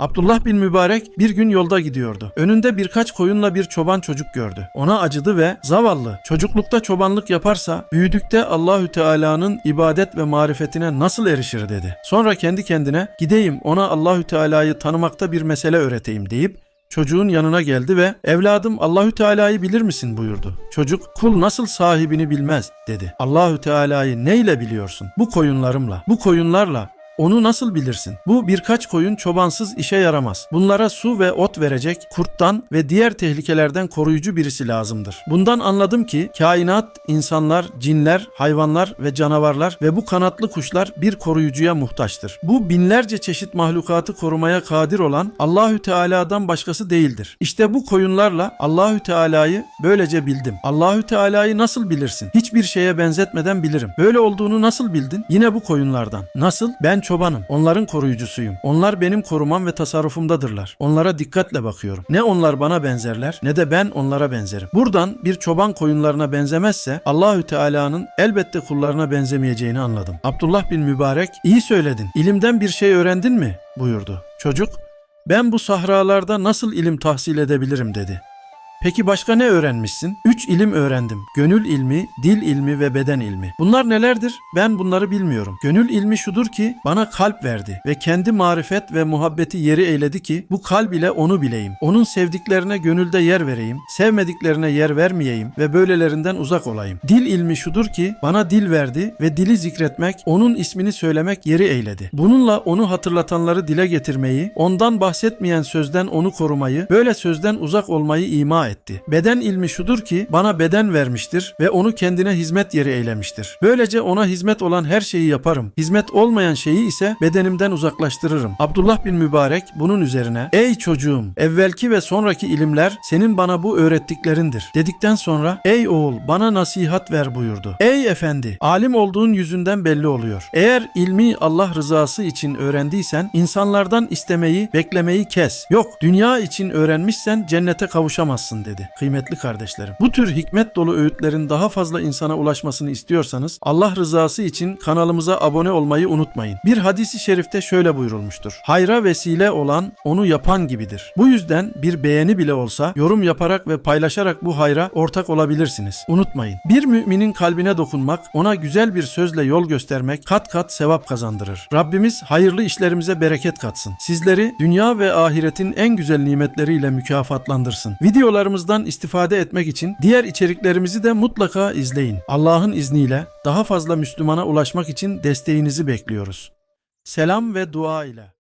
Abdullah bin Mübarek bir gün yolda gidiyordu. Önünde birkaç koyunla bir çoban çocuk gördü. Ona acıdı ve zavallı çocuklukta çobanlık yaparsa büyüdükte Allahü Teala'nın ibadet ve marifetine nasıl erişir dedi. Sonra kendi kendine gideyim ona Allahü Teala'yı tanımakta bir mesele öğreteyim deyip çocuğun yanına geldi ve evladım Allahü Teala'yı bilir misin buyurdu. Çocuk kul nasıl sahibini bilmez dedi. Allahü Teala'yı neyle biliyorsun? Bu koyunlarımla. Bu koyunlarla onu nasıl bilirsin? Bu birkaç koyun çobansız işe yaramaz. Bunlara su ve ot verecek, kurttan ve diğer tehlikelerden koruyucu birisi lazımdır. Bundan anladım ki kainat, insanlar, cinler, hayvanlar ve canavarlar ve bu kanatlı kuşlar bir koruyucuya muhtaçtır. Bu binlerce çeşit mahlukatı korumaya kadir olan Allahü Teala'dan başkası değildir. İşte bu koyunlarla Allahü Teala'yı böylece bildim. Allahü Teala'yı nasıl bilirsin? Hiçbir şeye benzetmeden bilirim. Böyle olduğunu nasıl bildin? Yine bu koyunlardan. Nasıl? Ben çobanım. Onların koruyucusuyum. Onlar benim korumam ve tasarrufumdadırlar. Onlara dikkatle bakıyorum. Ne onlar bana benzerler ne de ben onlara benzerim. Buradan bir çoban koyunlarına benzemezse Allahü Teala'nın elbette kullarına benzemeyeceğini anladım. Abdullah bin Mübarek iyi söyledin. İlimden bir şey öğrendin mi? buyurdu. Çocuk ben bu sahralarda nasıl ilim tahsil edebilirim dedi. Peki başka ne öğrenmişsin? Üç ilim öğrendim. Gönül ilmi, dil ilmi ve beden ilmi. Bunlar nelerdir? Ben bunları bilmiyorum. Gönül ilmi şudur ki bana kalp verdi ve kendi marifet ve muhabbeti yeri eyledi ki bu kalb ile onu bileyim. Onun sevdiklerine gönülde yer vereyim, sevmediklerine yer vermeyeyim ve böylelerinden uzak olayım. Dil ilmi şudur ki bana dil verdi ve dili zikretmek, onun ismini söylemek yeri eyledi. Bununla onu hatırlatanları dile getirmeyi, ondan bahsetmeyen sözden onu korumayı, böyle sözden uzak olmayı ima etti. Beden ilmi şudur ki bana beden vermiştir ve onu kendine hizmet yeri eylemiştir. Böylece ona hizmet olan her şeyi yaparım. Hizmet olmayan şeyi ise bedenimden uzaklaştırırım. Abdullah bin Mübarek bunun üzerine ey çocuğum evvelki ve sonraki ilimler senin bana bu öğrettiklerindir dedikten sonra ey oğul bana nasihat ver buyurdu. Ey efendi alim olduğun yüzünden belli oluyor. Eğer ilmi Allah rızası için öğrendiysen insanlardan istemeyi beklemeyi kes. Yok dünya için öğrenmişsen cennete kavuşamazsın dedi. Kıymetli kardeşlerim bu tür hikmet dolu öğütlerin daha fazla insana ulaşmasını istiyorsanız Allah rızası için kanalımıza abone olmayı unutmayın. Bir hadisi şerifte şöyle buyurulmuştur. Hayra vesile olan onu yapan gibidir. Bu yüzden bir beğeni bile olsa yorum yaparak ve paylaşarak bu hayra ortak olabilirsiniz. Unutmayın. Bir müminin kalbine dokunmak, ona güzel bir sözle yol göstermek kat kat sevap kazandırır. Rabbimiz hayırlı işlerimize bereket katsın. Sizleri dünya ve ahiretin en güzel nimetleriyle mükafatlandırsın. Videolarımızdan istifade etmek için diğer içeriklerimizi de mutlaka izleyin. Allah'ın izniyle daha fazla Müslümana ulaşmak için desteğinizi bekliyoruz. Selam ve dua ile.